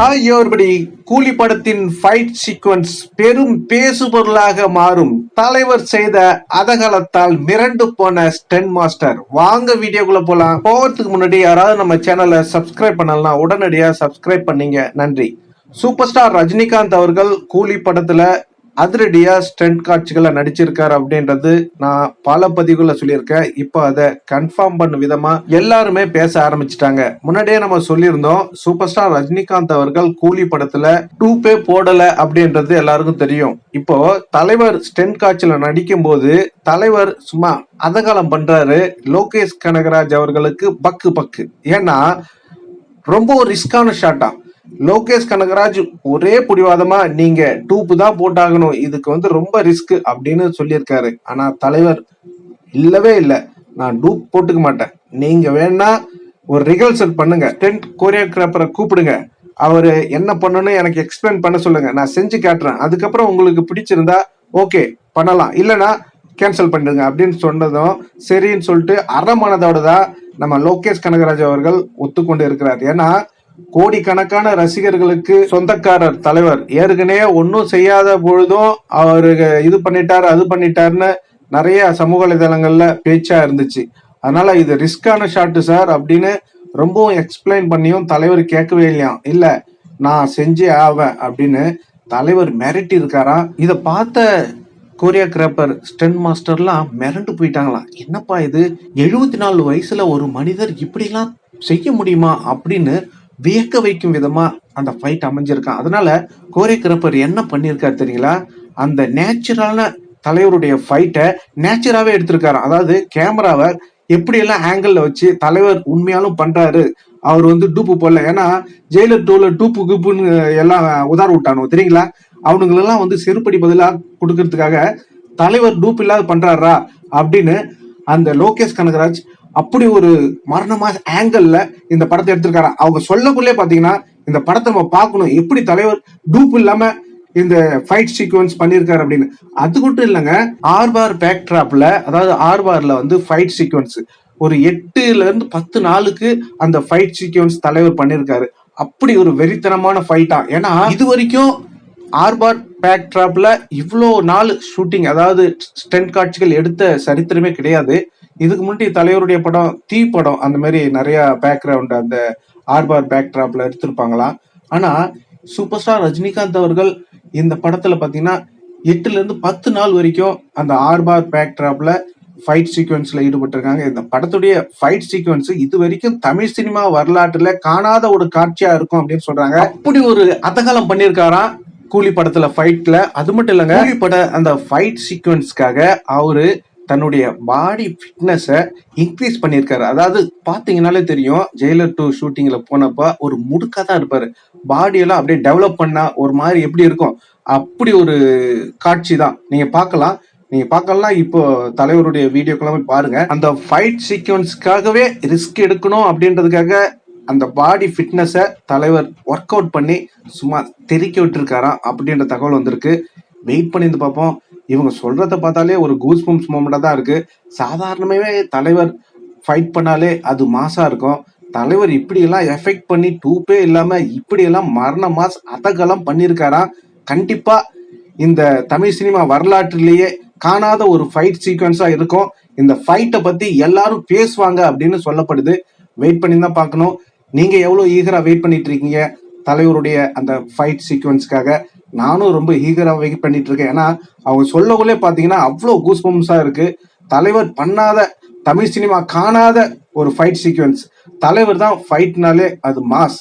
Hi கூலி படத்தின் fight sequence பெரும் பேசு பொருளாக மாறும். தலைவர் செய்த அதகலத்தால் மிரண்டு போன ஸ்டென் மாஸ்டர் வாங்க வீடியோக்குள்ள போலாம். போகிறதுக்கு முன்னாடி யாராவது நம்ம சேனலை சப்ஸ்கிரைப் பண்ணலாம் உடனடியாக சப்ஸ்கிரைப் பண்ணீங்க. நன்றி. சூப்பர் ஸ்டார் ரஜினிகாந்த் அவர்கள் கூலி படத்துல அதிரடியா ஸ்டண்ட் காட்சிகளை நடிச்சிருக்காரு அப்படின்றது நான் பல பதிவுகளை சொல்லியிருக்கேன். இப்போ அதை கன்ஃபார்ம் பண்ண விதமா எல்லாருமே பேச ஆரம்பிச்சிட்டாங்க. முன்னாடியே நம்ம சொல்லியிருந்தோம் சூப்பர் ஸ்டார் ரஜினிகாந்த் அவர்கள் கூலி படத்துல பே போடல அப்படின்றது எல்லாருக்கும் தெரியும். இப்போ தலைவர் ஸ்டென்ட் காட்சியில நடிக்கும் போது தலைவர் சும்மா அதகாலம் பண்றாரு. லோகேஷ் கனகராஜ் அவர்களுக்கு பக்கு பக்கு. ஏன்னா ரொம்ப ரிஸ்கான ஷாட்டா லோகேஷ் கனகராஜ் ஒரே பிடிவாதமா நீங்க டூப்பு தான் போட்டாகணும். இதுக்கு வந்து ரொம்ப ரிஸ்க் அப்படின்னு சொல்லியிருக்காரு. ஆனா தலைவர் இல்லவே இல்லை. நான் டூப் போட்டுக்க மாட்டேன். நீங்க வேணா ஒரு ரிஹர்சல் பண்ணுங்க. டென்ட் கோரியோகிராஃபரை கூப்பிடுங்க. அவரு என்ன பண்ணணும் எனக்கு எக்ஸ்பிளைன் பண்ண சொல்லுங்க. நான் செஞ்சு காட்டுறேன். அதுக்கப்புறம் உங்களுக்கு பிடிச்சிருந்தா ஓகே பண்ணலாம். இல்லைன்னா கேன்சல் பண்ணிடுங்க அப்படின்னு சொன்னதும் சரின்னு சொல்லிட்டு அறமானதோட தான் நம்ம லோகேஷ் கனகராஜ் அவர்கள் ஒத்துக்கொண்டு இருக்கிறார். ஏன்னா கோடிக்கணக்கான ரசிகர்களுக்கு சொந்தக்காரர் தலைவர். ஏற்கனவே ஒன்றும் செய்யாத பொழுதும் அவரு இது பண்ணிட்டாரு அது பண்ணிட்டாருன்னு நிறைய சமூக வலைதளங்கள்ல பேச்சா இருந்துச்சு. அதனால இது ரிஸ்கான ஷாட்டு சார் அப்படின்னு ரொம்பவும் எக்ஸ்பிளைன் பண்ணியும் தலைவர் கேட்கவே இல்லையாம். இல்ல நான் செஞ்சே ஆவேன் அப்படின்னு தலைவர் மிரட்டி இருக்காராம் இதை பார்த்த கோரியோகிராஃபர் ஸ்டென் மாஸ்டர்லாம் மிரண்டு போயிட்டாங்களாம். என்னப்பா இது? எழுபத்தி நாலு வயசுல ஒரு மனிதர் இப்படிலாம் செய்ய முடியுமா அப்படின்னு வியக்க வைக்கும் விதமா அந்த ஃபைட் அமைஞ்சிருக்கான். அதனால கோரியோகிராஃபர் என்ன பண்ணியிருக்காரு தெரியுங்களா? அந்த நேச்சுரலான தலைவருடைய ஃபைட்டை நேச்சுராகவே எடுத்திருக்காரு. அதாவது கேமராவை எப்படியெல்லாம் ஆங்கிளில் வச்சு தலைவர் உண்மையாலும் பண்ணுறாரு அவர் வந்து டூப்பு போடல. ஏன்னா ஜெயிலர் டூல டூப்பு குப்புன்னு எல்லாம் உதார விட்டானோ தெரியுங்களா? அவனுங்களெல்லாம் வந்து செருப்படி பதிலாக கொடுக்கறதுக்காக தலைவர் டூப் இல்லாத பண்ணுறாரா அப்படின்னு அந்த லோகேஷ் கனகராஜ் அப்படி ஒரு மரணமா ஆங்கிள் இந்த படத்தை எடுத்திருக்காரு. அவங்க சொல்லக்குள்ளே பாத்தீங்கன்னா இந்த படத்தை நம்ம பார்க்கணும். எப்படி தலைவர் டூப் இல்லாம இந்த ஃபைட் சீக்வன்ஸ் பண்ணியிருக்காரு அப்படின்னு. அது மட்டும் இல்லைங்க ஆர்பார் பேக் ட்ராப்ல அதாவது ஆர்பார்ல வந்து ஃபைட் சீக்வன்ஸ் ஒரு எட்டுல இருந்து பத்து நாளுக்கு அந்த ஃபைட் சீக்வன்ஸ் தலைவர் பண்ணியிருக்காரு. அப்படி ஒரு வெறித்தனமான ஃபைட்டா ஏன்னா இது வரைக்கும் ஆர்பார் பேக் ட்ராப்ல இவ்வளோ நாள் ஷூட்டிங் அதாவது ஸ்டென்ட் காட்சிகள் எடுத்த சரித்திரமே கிடையாது. இதுக்கு முன்னாடி தலைவருடைய படம் தீ படம் அந்த மாதிரி நிறைய பேக்ரவுண்ட் அந்த ஆர்பார் பேக்ட்ராப்ல எடுத்திருப்பாங்களாம் ஆனா சூப்பர் ஸ்டார் ரஜினிகாந்த் அவர்கள் இந்த படத்துல பாத்தீங்கன்னா எட்டுல இருந்து பத்து நாள் வரைக்கும் அந்த ஆர்பார் பேக்ட்ராப்ல ஃபைட் சீக்வன்ஸ்ல ஈடுபட்டிருக்காங்க. இந்த படத்துடைய ஃபைட் சீக்வன்ஸ் இது வரைக்கும் தமிழ் சினிமா வரலாற்றுல காணாத ஒரு காட்சியா இருக்கும் அப்படின்னு சொல்றாங்க. அப்படி ஒரு அத்தகாலம் பண்ணியிருக்காராம் கூலி படத்துல ஃபைட்ல அது மட்டும் இல்லைங்க கூலி பட அந்த ஃபைட் சீக்வன்ஸ்க்காக அவரு தன்னுடைய பாடி ஃபிட்னஸை இன்க்ரீஸ் பண்ணியிருக்காரு. அதாவது பார்த்தீங்கனாலே தெரியும் ஜெயிலர் டூ ஷூட்டிங்கில் போனப்ப ஒரு முடுக்காக தான் இருப்பார். பாடியெல்லாம் அப்படியே டெவலப் பண்ணால் ஒரு மாதிரி எப்படி இருக்கும்? அப்படி ஒரு காட்சி தான். நீங்கள் பார்க்கலாம். நீங்க பார்க்கலாம். இப்போ தலைவருடைய வீடியோக்கெல்லாம் போய் பாருங்க. அந்த ஃபைட் சீக்வன்ஸ்க்காகவே ரிஸ்க் எடுக்கணும் அப்படின்றதுக்காக அந்த பாடி ஃபிட்னஸை தலைவர் ஒர்க் அவுட் பண்ணி சும்மா தெறிக்க விட்டுருக்காராம் அப்படின்ற தகவல் வந்திருக்கு. வெயிட் பண்ணி இருந்து பார்ப்போம். இவங்க சொல்றத பார்த்தாலே ஒரு கூஸ் பம்ப்ஸ் மூமெண்டா தான் இருக்கு. சாதாரணமாகவே தலைவர் ஃபைட் பண்ணாலே அது மாசா இருக்கும். தலைவர் இப்படியெல்லாம் எஃபெக்ட் பண்ணி டூப்பே இல்லாம இப்படியெல்லாம் மரண மாஸ் அதகலம் பண்ணியிருக்காராம் கண்டிப்பா இந்த தமிழ் சினிமா வரலாற்றிலேயே காணாத ஒரு ஃபைட் சீக்வன்ஸா இருக்கும். இந்த ஃபைட்டை பத்தி எல்லாரும் பேசுவாங்க அப்படின்னு சொல்லப்படுது. வெயிட் பண்ணி தான் பார்க்கணும். நீங்க எவ்வளவு ஈகரா வெயிட் பண்ணிட்டு இருக்கீங்க தலைவருடைய அந்த ஃபைட் சீக்வன்ஸ்க்காக நானும் ரொம்ப ஈகரா வெயிட் பண்ணிட்டு இருக்கேன் ஏன்னா அவங்க சொல்லக்குள்ளே பாத்தீங்கன்னா அவ்வளோ கூஸ்பம்ஸா இருக்கு. தலைவர் பண்ணாத தமிழ் சினிமா காணாத ஒரு ஃபைட் சீக்வன்ஸ் தலைவர் தான் ஃபைட்னாலே அது மாஸ்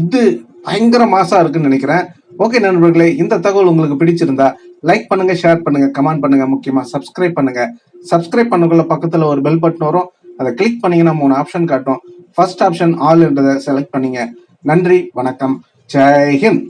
இது பயங்கர மாசா இருக்குன்னு நினைக்கிறேன். ஓகே நண்பர்களே இந்த தகவல் உங்களுக்கு பிடிச்சிருந்தா லைக் பண்ணுங்க ஷேர் பண்ணுங்க கமெண்ட் பண்ணுங்க முக்கியமா சப்ஸ்கிரைப் பண்ணுங்க. சப்ஸ்கிரைப் பண்ணக்குள்ள பக்கத்துல ஒரு பெல் பட்டன் வரும். அதை கிளிக் பண்ணீங்கன்னா மூணு ஆப்ஷன் காட்டும். ஃபர்ஸ்ட் ஆப்ஷன் ஆல்ன்றதை செலக்ட் பண்ணீங்க. நன்றி வணக்கம். ஜெய்ஹிந்த்